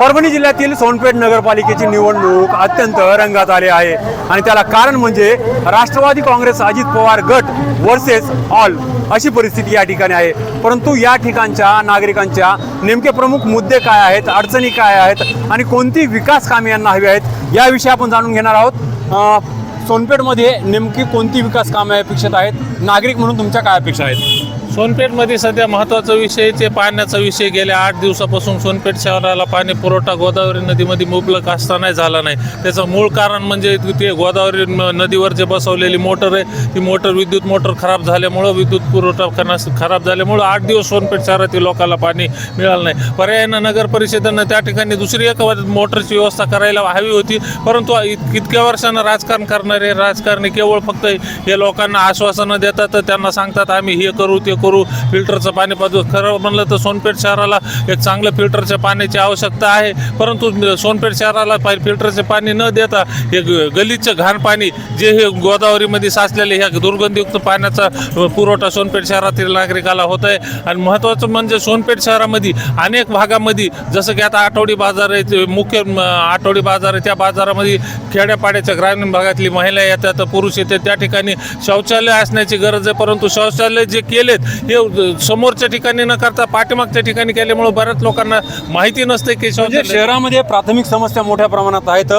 परभणी जिल्ह्यातील सोनपेठ नगरपालिकेची निवडणूक अत्यंत रंगात आली आहे. आणि त्याला कारण म्हणजे राष्ट्रवादी काँग्रेस अजित पवार गट वर्सेस ऑल अशी परिस्थिती या ठिकाणी आहे. परंतु या ठिकाणच्या नागरिकांच्या नेमके प्रमुख मुद्दे काय आहेत अडचणी काय आहेत आणि कोणती विकास कामे यांना हवी आहेत याविषयी आपण जाणून घेणार आहोत. सोनपेठमध्ये नेमकी कोणती विकास कामे अपेक्षित आहेत? नागरिक म्हणून तुमच्या काय अपेक्षा आहेत? सोनपेठमध्ये सध्या महत्त्वाचा विषय ते पाण्याचा विषय गेल्या आठ दिवसापासून सोनपेठ शहराला पाणी पुरवठा गोदावरी नदीमध्ये मुबलक असताना झाला नाही. त्याचं मूळ कारण म्हणजे ते गोदावरी म- नदीवर जे बसवलेली मोटर आहे ती मोटर विद्युत मोटर खराब झाल्यामुळं विद्युत पुरवठा करण्यास खराब झाल्यामुळं आठ दिवस सोनपेठ शहरातील लोकांना पाणी मिळालं नाही. पर्यायानं नगर परिषदेनं त्या ठिकाणी दुसरी एक मोटरची व्यवस्था करायला हवी होती. परंतु इत- इतक्या वर्षानं राजकारण करणारे राजकारणी केवळ फक्त हे लोकांना आश्वासनं देतात त्यांना सांगतात आम्ही हे करू ते करू. करू फिल्टरचं पाणी पाजू. खरं म्हणलं तर सोनपेठ शहराला एक चांगलं फिल्टरच्या पाण्याची आवश्यकता आहे. परंतु सोनपेठ शहराला पा- फिल्टरचे पाणी न देता हे गलीचं घाण पाणी जे हे गोदावरीमध्ये साचलेले ह्या दुर्गंधीयुक्त पाण्याचा पुरवठा सोनपेठ शहरातील नागरिकाला होत आहे आणि महत्त्वाचं म्हणजे सोनपेठ शहरामध्ये अनेक भागामध्ये जसं की आता आठवडी बाजार आहे मुख्य आठवडी बाजार आहे त्या बाजारामध्ये खेड्यापाड्याच्या ग्रामीण भागातली महिला येतात पुरुष येतात. त्या ठिकाणी शौचालय असण्याची गरज आहे परंतु शौचालय जे केलेत हे समोरच्या ठिकाणी न करता पाठीमागच्या ठिकाणी केल्यामुळे बऱ्याच लोकांना माहिती नसते की म्हणजे शहरामध्ये प्राथमिक समस्या मोठ्या प्रमाणात आहेत.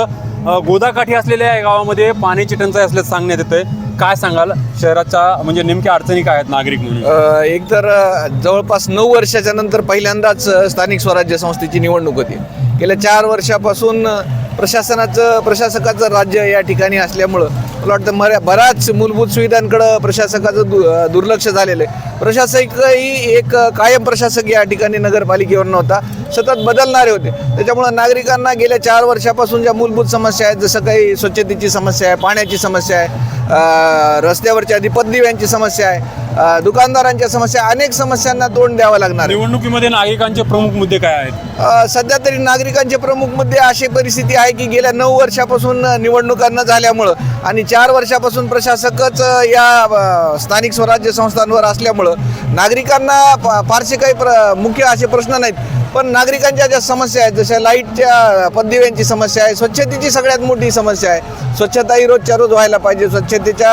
गोदाकाठी असलेल्या या गावामध्ये पाण्याची टंचाई असल्याचं सांगण्यात येतंय. काय सांगाल? शहराच्या म्हणजे नेमक्या अडचणी काय आहेत नागरिक म्हणून? एक तर जवळपास नऊ वर्षाच्या नंतर पहिल्यांदाच स्थानिक स्वराज्य संस्थेची निवडणूक होती. गेल्या चार वर्षापासून प्रशासनाचं प्रशासकाचं राज्य या ठिकाणी असल्यामुळं मला वाटतं मर्या बऱ्याच मूलभूत सुविधांकडं प्रशासकाचं दु दुर्लक्ष झालेलं आहे. प्रशासकही एक कायम प्रशासक या ठिकाणी नगरपालिकेवर नव्हता. सतत बदलणारे होते. त्याच्यामुळं नागरिकांना गेल्या चार वर्षापासून ज्या मूलभूत समस्या आहेत जसं काही स्वच्छतेची समस्या आहे पाण्याची समस्या आहे अ, रस्त्यावरच्या दीपददिव्यांची समस्या आहे. दुकानदारांच्या समस्या अनेक समस्यांना तोंड द्यावं लागणार आहे. निवडणुकीमध्ये नागरिकांचे प्रमुख मुद्दे काय आहेत? अ, सध्या तरी नागरिकांचे प्रमुख मुद्दे अशी परिस्थिती आहे की गेल्या नऊ वर्षापासून निवडणुका न झाल्यामुळं आणि चार वर्षापासून प्रशासकच अ, या अ, स्थानिक स्वराज्य संस्थांवर असल्यामुळं नागरिकांना फारसे काही प्र मुख्य असे प्रश्न नाहीत. पण नागरिकांच्या ज्या समस्या आहेत जशा लाईटच्या पददिव्यांची समस्या आहे स्वच्छतेची सगळ्यात मोठी समस्या आहे. स्वच्छता ही रोजच्या रोज व्हायला पाहिजे स्वच्छतेच्या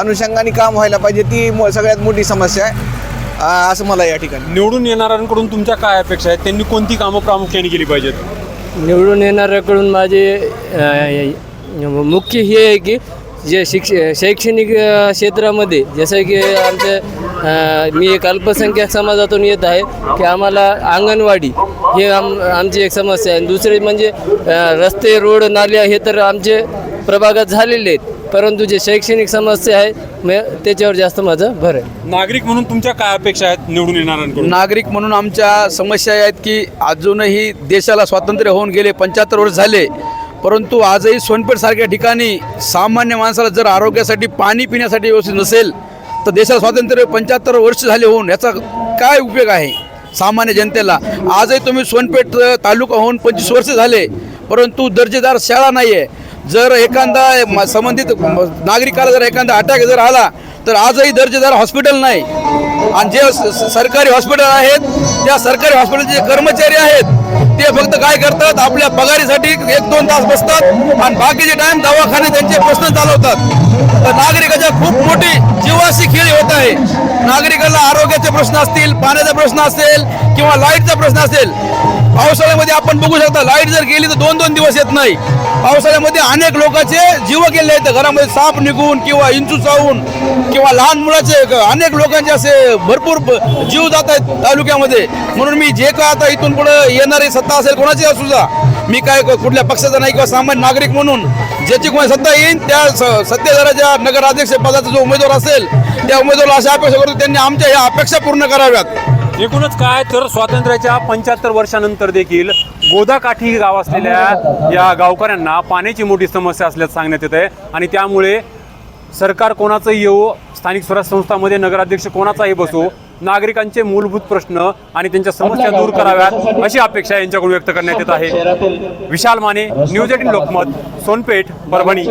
अनुषंगाने काम व्हायला पाहिजे ती मो- सगळ्यात मोठी समस्या आहे. असं मला या ठिकाणी निवडून येणाऱ्यांकडून तुमच्या काय अपेक्षा आहेत? त्यांनी कोणती कामं प्रामुख्याने केली पाहिजेत? निवडून येणाऱ्याकडून माझे मुख्य हे आहे की जे शिक्ष शैक्षणिक क्षेत्रामध्ये जसं की आमच्या मी एक अल्पसंख्याक समाजातून येत आहे की आम्हाला अंगणवाडी हे आम आमची एक समस्या आहे. दुसरे म्हणजे रस्ते रोड नाल्या हे तर आमचे प्रभागात झालेले आहेत. परंतु जे शैक्षणिक समस्या आहे म- त्याच्यावर जास्त माझं भर आहे. नागरिक म्हणून तुमच्या काय अपेक्षा आहेत निवडून येणाऱ्यांकडून? नागरिक म्हणून आमच्या समस्या आहेत की अजूनही देशाला स्वातंत्र्य होऊन गेले पंच्याहत्तर वर्ष झाले. परंतु आजही सोनपेठसारख्या ठिकाणी सामान्य माणसाला जर आरोग्यासाठी पाणी पिण्यासाठी व्यवस्थित नसेल तर देशाला स्वातंत्र्य पंच्याहत्तर वर्ष झाले होऊन याचा काय उपयोग आहे सामान्य जनतेला? आजही तुम्ही सोनपेठ तालुका होऊन पंचवीस वर्ष झाले परंतु दर्जेदार शाळा नाही आहे जर एखादा संबंधित नागरिकाला जर एखादा अटॅक जर आला तर आजही दर्जेदार हॉस्पिटल नाही. आणि जे स- सरकारी हॉस्पिटल आहेत त्या सरकारी हॉस्पिटलचे जे कर्मचारी आहेत ते फक्त काय करतात? आपल्या पगारीसाठी एक दोन तास बसतात आणि बाकीचे टाइम दवाखाने त्यांचे प्रश्न चालवतात. तर नागरिकाच्या खूप मोठी जीवाशी खेळ होत आहे. नागरिकांना आरोग्याचे प्रश्न असतील पाण्याचा प्रश्न असेल किंवा लाईटचा प्रश्न असेल पावसाळ्यामध्ये आपण बघू शकता लाइट जर गेली तर दोन दोन दिवस येत नाही. पावसाळ्यामध्ये अनेक लोकांचे जीव गेले आहेत. घरामध्ये साप निघून किंवा इंचू चावून किंवा लहान मुलाचे अनेक लोकांचे असे भरपूर जीव जात आहेत तालुक्यामध्ये. म्हणून मी जे काय आता इथून पुढे येणारी सत्ता असेल कोणाची असू जा मी काय कुठल्या पक्षाचा नाही किंवा सामान्य नागरिक म्हणून ज्याची कोणी सत्ता येईल त्या स- सत्तेधाराच्या नगराध्यक्ष पदाचा जो उमेदवार असेल त्या उमेदवाराला अशा अपेक्षा करतो त्यांनी आमच्या ह्या अपेक्षा पूर्ण कराव्यात. एकूणच काय तर स्वातंत्र्याच्या पंच्याहत्तर वर्षानंतर देखील गोदाकाठी गाव असलेल्या या गावकऱ्यांना पाण्याची मोठी समस्या असल्याचं सांगण्यात येत आहे आणि त्यामुळे सरकार कोणाचंही येऊ स्थानिक स्वराज्य संस्थामध्ये नगराध्यक्ष कोणाचाही बसो नागरिकांचे मूलभूत प्रश्न आणि त्यांच्या समस्या दूर कराव्यात अशी अपेक्षा यांच्याकडून व्यक्त करण्यात येत आहे. Vishal Mane news eighteen Lokmat Sonpeth Parbhani.